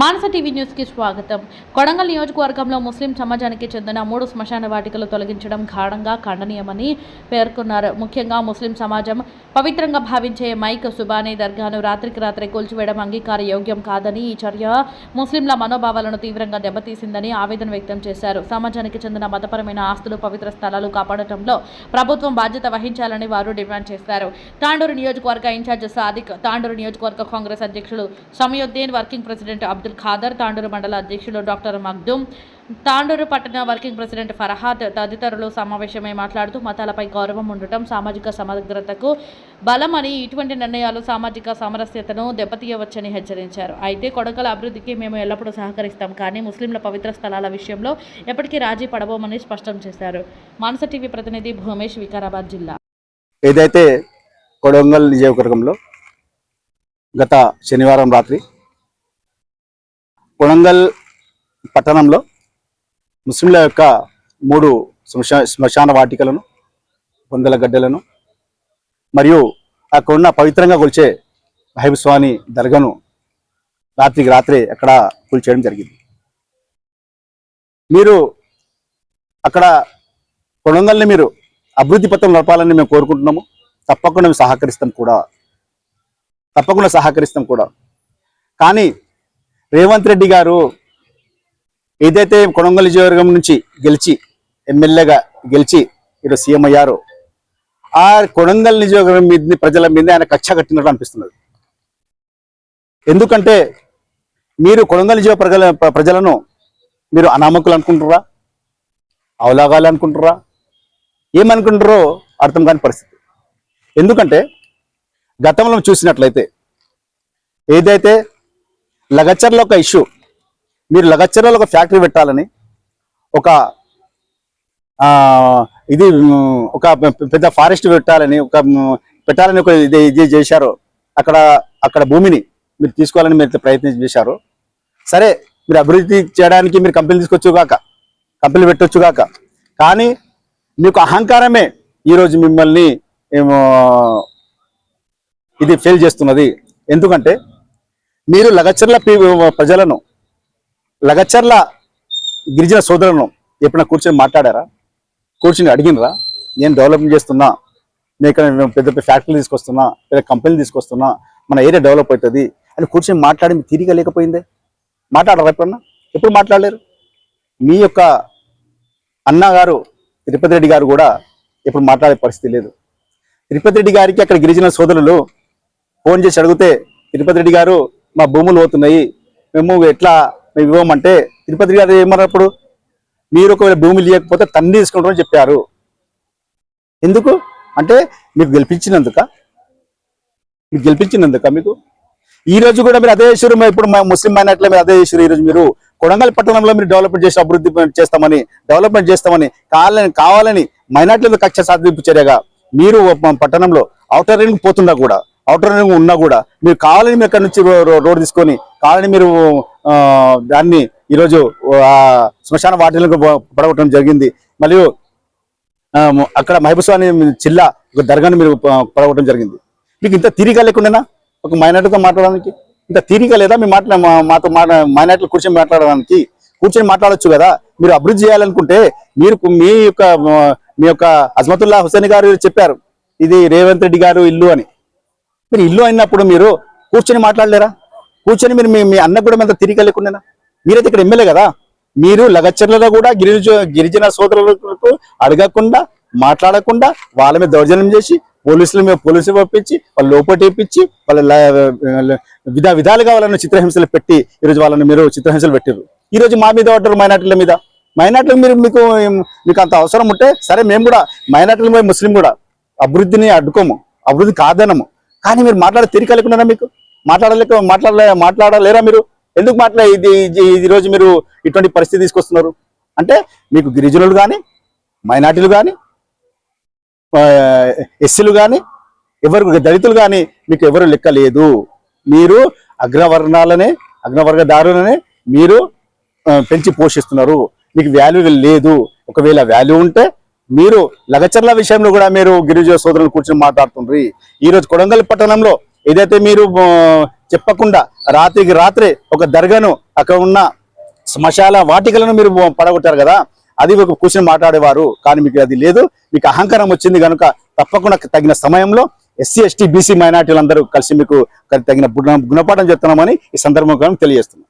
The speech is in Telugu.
మానస టీవీ న్యూస్కి స్వాగతం. కొడంగల్ నియోజకవర్గంలో ముస్లిం సమాజానికి చెందిన మూడు శ్మశాన వాటికలు తొలగించడం గాఢంగా ఖండనీయమని పేర్కొన్నారు. ముఖ్యంగా ముస్లిం సమాజం పవిత్రంగా భావించే మైక్ సుబానీ దర్గాను రాత్రికి రాత్రి కూల్చివేయడం అంగీకార యోగ్యం కాదని ఈ చర్య ముస్లింల మనోభావాలను తీవ్రంగా దెబ్బతీసిందని ఆవేదన వ్యక్తం చేశారు. సమాజానికి చెందిన మతపరమైన ఆస్తులు పవిత్ర స్థలాలు కాపాడటంలో ప్రభుత్వం బాధ్యత వహించాలని వారు డిమాండ్ చేశారు. తాండూరు నియోజకవర్గ ఇన్ఛార్జ్ సాదిక్ తాండూరు నియోజకవర్గ కాంగ్రెస్ అధ్యక్షుడు సమయుద్దీన్ వర్కింగ్ ప్రెసిడెంట్ అబ్దుల్ ఖాదర్ తాండూరు మండల అధ్యక్షులు డాక్టర్ మగ్దుమ్ తాండూరు పట్టణ వర్కింగ్ ప్రెసిడెంట్ ఫరహాద్ తదితరులు సమావేశమై మాట్లాడుతూ మతాలపై గౌరవం ఉండటం సామాజిక సమగ్రతకు బలమని ఇటువంటి నిర్ణయాలు సామాజిక సామరస్యతను దెబ్బతీయవచ్చని హెచ్చరించారు. అయితే కొడకల అభివృద్ధికి మేము ఎల్లప్పుడూ సహకరిస్తాం కానీ ముస్లింల పవిత్ర స్థలాల విషయంలో ఎప్పటికీ రాజీ పడబోమని స్పష్టం చేశారు. మానస టీవీ ప్రతినిధి భూమేష్ వికారాబాద్ జిల్లా. ఏదైతే కొడంగల్ నియోజకవర్గంలో గత శనివారం రాత్రి కొడంగల్ పట్టణంలో ముస్లింల యొక్క మూడు శ్మశా శ్మశాన వాటికలను వందల గడ్డలను మరియు అక్కడ ఉన్న పవిత్రంగా కొలిచే మహబూబ్ దర్గను దర్గాను రాత్రికి రాత్రే అక్కడ కూల్చేయడం జరిగింది. మీరు అక్కడ కొడంగల్ని మీరు అభివృద్ధి పత్రం నడపాలని మేము కోరుకుంటున్నాము. తప్పకుండా మేము సహకరిస్తాం కూడా. తప్పకుండా సహకరిస్తాం కూడా. కానీ రేవంత్ రెడ్డి గారు ఏదైతే కొడంగల్ నియోజకవర్గం నుంచి గెలిచి ఎమ్మెల్యేగా గెలిచి ఈరోజు సీఎం అయ్యారో ఆ కొడంగల్ నియోజకవర్గం మీద ప్రజల మీద ఆయన కక్ష కట్టినట్టు అనిపిస్తున్నది. ఎందుకంటే మీరు కొడంగల్ నియోజకవర్గ ప్రజలను మీరు అనామకులు అనుకుంటుర్రా? అవలాగాలు అనుకుంటారా ఏమనుకుంటారో అర్థం కాని పరిస్థితి. ఎందుకంటే గతంలో చూసినట్లయితే ఏదైతే లగచ్చర్లో ఒక ఇష్యూ. మీరు లగచ్చర్లో ఒక ఫ్యాక్టరీ పెట్టాలని ఒక ఇది ఒక పెద్ద ఫారెస్ట్ పెట్టాలని ఒక పెట్టాలని ఒక ఇది ఇది చేశారు. అక్కడ అక్కడ భూమిని మీరు తీసుకోవాలని మీరు ప్రయత్నం చేశారు. సరే మీరు అభివృద్ధి చేయడానికి మీరు కంపెనీ తీసుకొచ్చుగాక కంపెనీ పెట్టొచ్చుగాక కానీ మీకు అహంకారమే ఈరోజు మిమ్మల్ని ఇది ఫెయిల్ చేస్తున్నది. ఎందుకంటే మీరు లగచర్ల ప్రజలను లగచర్ల గిరిజన సోదరులను ఎప్పుడైనా కూర్చొని మాట్లాడారా? కూర్చొని అడిగినరా? నేను డెవలప్మెంట్ చేస్తున్నా నేను ఇక్కడ పెద్ద పెద్ద ఫ్యాక్టరీలు తీసుకొస్తున్నా పెద్ద కంపెనీలు తీసుకొస్తున్నా మన ఏరియా డెవలప్ అవుతుంది అని కూర్చొని మాట్లాడి మీకు తిరిగి లేకపోయిందే? మాట్లాడరా ఎప్పుడన్నా? ఎప్పుడు మాట్లాడలేరు? మీ యొక్క అన్నగారు తిరుపతి రెడ్డి గారు కూడా ఇప్పుడు మాట్లాడే పరిస్థితి లేదు. తిరుపతి రెడ్డి గారికి అక్కడ గిరిజన సోదరులు ఫోన్ చేసి అడిగితే తిరుపతి రెడ్డి గారు మా భూములు పోతున్నాయి. మేము ఎట్లా మేము ఇవ్వమంటే తిరుపతి రెడ్డి గారు ఏమన్నప్పుడు మీరు ఒకవేళ భూములు ఇవ్వకపోతే తండ్రి తీసుకుంటారని చెప్పారు. ఎందుకు? అంటే మీకు గెలిపించినందుక. మీకు గెలిపించినందుక మీకు. ఈ రోజు కూడా మీరు అదే చేసారు ఇప్పుడు మా ముస్లిం మైనార్టీలో మీరు అదే చేసారు ఈరోజు మీరు కొడంగల్ పట్టణంలో మీరు డెవలప్మెంట్ చేసి అభివృద్ధి చేస్తామని డెవలప్మెంట్ చేస్తామని కావాలని కావాలని మైనార్టీల కక్ష సాధింపు చర్యగా మీరు పట్టణంలో అవుటర్ రింగ్ పోతున్నా కూడా. అవుటర్ రింగ్ ఉన్నా కూడా మీరు కావాలని మీరు అక్కడ నుంచి రో- రో- రోడ్ తీసుకొని కావాలని మీరు దాన్ని ఈరోజు శ్మశాన వాటిలకు పడగొట్టడం జరిగింది. మరియు అక్కడ మహబూస్వామి చిల్లా ఒక దర్గాని మీరు పడగొట్టడం జరిగింది. మీకు ఇంత తీరిక లేకుండా ఒక మైనార్టీతో మాట్లాడడానికి? ఇంత తీరిక లేదా? మీ మాట్లా మా- మాతో మైనార్టీలు కూర్చొని మాట్లాడడానికి? కూర్చొని మాట్లాడవచ్చు కదా? మీరు అభివృద్ధి చేయాలనుకుంటే మీరు మీ యొక్క మీ యొక్క అజ్మతుల్లా హుసేన్ గారు చెప్పారు. ఇది రేవంత్ రెడ్డి గారు ఇల్లు అని. మీరు ఇల్లు అయినప్పుడు మీరు కూర్చొని మాట్లాడలేరా? కూర్చొని మీరు మీ మీ అన్న కూడా మీద తిరిగి లేకుండా మీరైతే ఇక్కడ ఎమ్మెల్యే కదా? మీరు లగచ్చర్లలో కూడా గిరిజ గిరిజన సోదరులకు అడగకుండా మాట్లాడకుండా వాళ్ళ మీద దౌర్జన్యం చేసి పోలీసుల మీద పోలీసులు పంపించి వాళ్ళు లోపటేపించి వాళ్ళ విధా విధాలుగా వాళ్ళని చిత్రహింసలు పెట్టి ఈరోజు వాళ్ళని మీరు చిత్రహింసలు పెట్టారు ఈరోజు మా మీద పడ్డారు మైనార్టీల మీద. మైనార్టీలు మీరు మీకు మీకు అంత అవసరం ఉంటే సరే మేము కూడా మైనార్టీలు మేము ముస్లిం కూడా అభివృద్ధిని అడ్డుకోము. అభివృద్ధి కాదనము. కానీ మీరు మాట్లాడే తీరిక లేకున్నారా మీకు? మాట్లాడలేక మాట్లాడలే మాట్లాడలేరా మీరు? ఎందుకు మాట్లా ఇది ఇది- రోజు మీరు ఇటువంటి పరిస్థితి తీసుకొస్తున్నారు? అంటే మీకు గిరిజనులు కానీ మైనార్టీలు కానీ ఎస్సీలు కానీ ఎవరు దళితులు కానీ మీకు ఎవరు లెక్క లేదు. మీరు అగ్రవర్ణాలనే అగ్రవర్గదారులనే మీరు పెంచి పోషిస్తున్నారు. మీకు వాల్యూ లేదు. ఒకవేళ వాల్యూ ఉంటే మీరు లగచర్ల విషయంలో కూడా మీరు గిరిజన సోదరులు కూర్చొని మాట్లాడుతుండ్రి. ఈ రోజు కొడంగల్ పట్టణంలో ఏదైతే మీరు చెప్పకుండా రాత్రికి రాత్రే ఒక దర్గాను అక్కడ ఉన్న శ్మశాల వాటికలను మీరు పడగొట్టారు కదా అది ఒక కూర్చొని మాట్లాడేవారు. కానీ మీకు అది లేదు. మీకు అహంకారం వచ్చింది కనుక తప్పకుండా తగిన సమయంలో ఎస్సీ ఎస్టీ బీసీ మైనార్టీలందరూ కలిసి మీకు తగిన గుణ- గుణపాఠం చెప్తున్నామని ఈ సందర్భంగా తెలియజేస్తున్నాం.